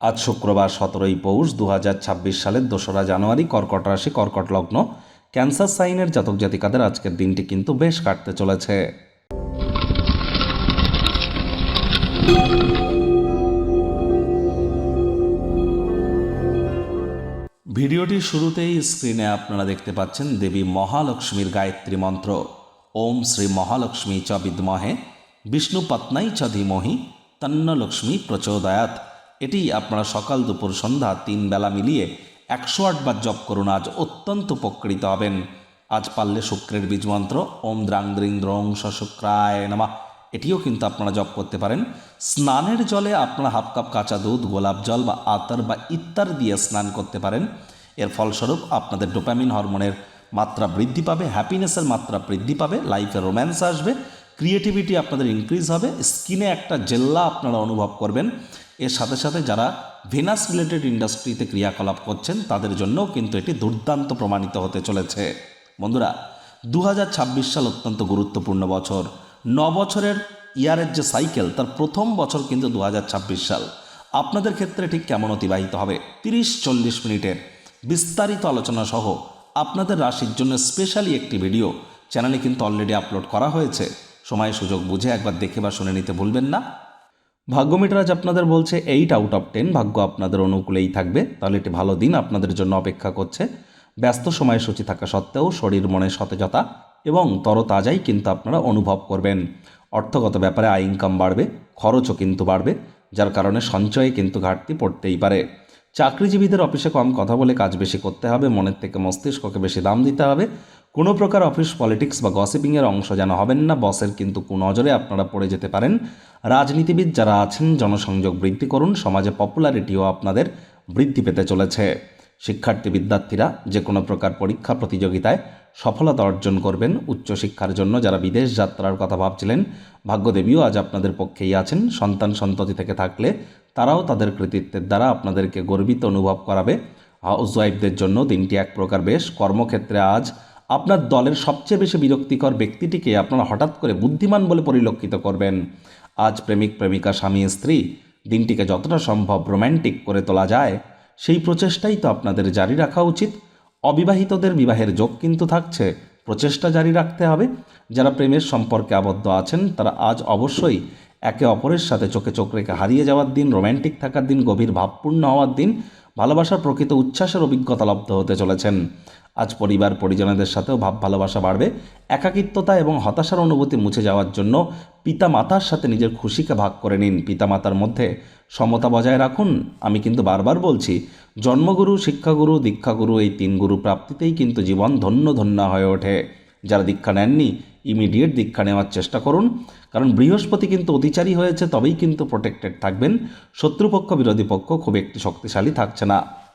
আজ শুক্রবার সতেরোই পৌষ দু হাজার ছাব্বিশ সালের দোসরা জানুয়ারি কর্কট রাশি, কর্কট লগ্ন। ক্যান্সার সাইনের জাতক জাতিকাদের আজকের দিনটি কিন্তু বেশ কাটতে চলেছে। ভিডিওটির শুরুতেই স্ক্রিনে আপনারা দেখতে পাচ্ছেন দেবী মহালক্ষ্মীর গায়ত্রী মন্ত্র। ওম শ্রী মহালক্ষ্মী চ বিদ্মহে। বিষ্ণু পত্নাই চ ধীমহি। তন্ন লক্ষ্মী প্রচোদয়াত এটি আপনারা সকাল, দুপুর, সন্ধ্যা তিন বেলা মিলিয়ে একশো আটবার জপ করুন। আজ অত্যন্ত উপকৃত হবেন। আজ পারলে শুক্রের বীজ মন্ত্র, ওম দ্রাং দ্রিং দ্রং শুক্রায় নামা। এটিও কিন্তু আপনারা জপ করতে পারেন। স্নানের জলে আপনারা হাফ কাপ কাঁচা দুধ, গোলাপ জল বা আতর বা ইত্যাদি দিয়ে স্নান করতে পারেন। এর ফলস্বরূপ আপনাদের ডোপামিন হরমোনের মাত্রা বৃদ্ধি পাবে, হ্যাপিনেসের মাত্রা বৃদ্ধি পাবে, লাইফে রোম্যান্স আসবে। ক্রিয়েটিভিটি আপনাদের ইনক্রিজ হবে স্কিনে একটা জেল্লা আপনারা অনুভব করবেন। এর সাথে সাথে যারা ভেনাস রিলেটেড ইন্ডাস্ট্রিতে ক্রিয়াকলাপ করছেন, তাদের জন্যও কিন্তু এটি দুর্দান্ত প্রমাণিত হতে চলেছে। বন্ধুরা দু হাজার ছাব্বিশ সাল অত্যন্ত গুরুত্বপূর্ণ বছর। ন বছরের ইয়ারের যে সাইকেল তার প্রথম বছর কিন্তু দু হাজার ছাব্বিশ সাল। আপনাদের ক্ষেত্রে ঠিক কেমন অতিবাহিত হবে? তিরিশ চল্লিশ মিনিটের বিস্তারিত আলোচনা সহ আপনাদের রাশির জন্য স্পেশালি একটি ভিডিও চ্যানেলে কিন্তু অলরেডি আপলোড করা হয়েছে। সময় সুযোগ বুঝে একবার দেখে বা শুনে নিতে ভুলবেন না। ভাগ্যমিটার আজ আপনাদের বলছে এইট আউট অফ টেন ভাগ্য আপনাদের অনুকূলেই থাকবে। তাহলে এটি ভালো দিন আপনাদের জন্য অপেক্ষা করছে। ব্যস্ত সময়সূচি থাকা সত্ত্বেও শরীর মনে সতেজতা এবং তরতাজাই কিন্তু আপনারা অনুভব করবেন। অর্থগত ব্যাপারে আয় ইনকাম বাড়বে, খরচও কিন্তু বাড়বে, যার কারণে সঞ্চয়ে কিন্তু ঘাটতি পড়তেই পারে। চাকরিজীবীদের অফিসে কম কথা বলে কাজ বেশি করতে হবে, মনের থেকে মস্তিষ্ককে বেশি দাম দিতে হবে। কোনো প্রকার অফিস পলিটিক্স বা গসিপিংয়ের অংশ যেন হবেন না, বসের কিন্তু কুনজরে আপনারা পড়ে যেতে পারেন। রাজনীতিবিদ যারা আছেন, জনসংযোগ বৃদ্ধি করুন, সমাজে পপুলারিটিও আপনাদের বৃদ্ধি পেতে চলেছে। শিক্ষার্থী বিদ্যার্থীরা যে কোনো প্রকার পরীক্ষা প্রতিযোগিতায় সফলতা অর্জন করবেন উচ্চশিক্ষার জন্য। যারা বিদেশ যাত্রার কথা ভাবছিলেন, ভাগ্যদেবীও আজ আপনাদের পক্ষেই আছেন। সন্তান সন্ততি থেকে থাকলে তারাও তাদের কৃতিত্বের দ্বারা আপনাদেরকে গর্বিত অনুভব করাবে। হাউস ওয়াইফদের জন্য দিনটি এক প্রকার বেশ। কর্মক্ষেত্রে আজ আপনার দলের সবচেয়ে বেশি বিরক্তিকর ব্যক্তিটিকে আপনারা হঠাৎ করে বুদ্ধিমান বলে পরিলক্ষিত করবেন। আজ প্রেমিক, প্রেমিকা, স্বামী, স্ত্রী, দিনটিকে যতটা সম্ভব রোম্যান্টিক করে তোলা যায়, সেই প্রচেষ্টাই তো আপনাদের জারি রাখা উচিত। অবিবাহিতদের বিবাহের যোগ কিন্তু থাকছে, প্রচেষ্টা জারি রাখতে হবে। যারা প্রেমের সম্পর্কে আবদ্ধ আছেন, তারা আজ অবশ্যই একে অপরের সাথে চোখে চোখ রেখে হারিয়ে যাওয়ার দিন রোম্যান্টিক থাকার দিন, গভীর ভাবপূর্ণ হওয়ার দিন ভালোবাসার প্রকৃত উচ্ছ্বাসের অভিজ্ঞতা লব্ধ হতে চলেছেন। আজ পরিবার পরিজনদের সাথেও ভাব ভালোবাসা বাড়বে। একাকিত্বতা এবং হতাশার অনুভূতি মুছে যাওয়ার জন্য পিতা মাতার সাথে নিজের খুশিকে ভাগ করে নিন। পিতা মাতার মধ্যে সমতা বজায় রাখুন। আমি কিন্তু বারবার বলছি, জন্মগুরু, শিক্ষাগুরু, দীক্ষাগুরু এই তিন গুরু প্রাপ্তিতেই কিন্তু জীবন ধন্য ধন্য হয়ে ওঠে। যারা দীক্ষা নেননি ইমিডিয়েট দীক্ষা নেওয়ার চেষ্টা করুন। কারণ বৃহস্পতি কিন্তু অতিচারী হয়েছে, তবেই কিন্তু প্রোটেক্টেড থাকবেন। শত্রুপক্ষ, বিরোধী পক্ষ খুব একটি শক্তিশালী থাকছে না।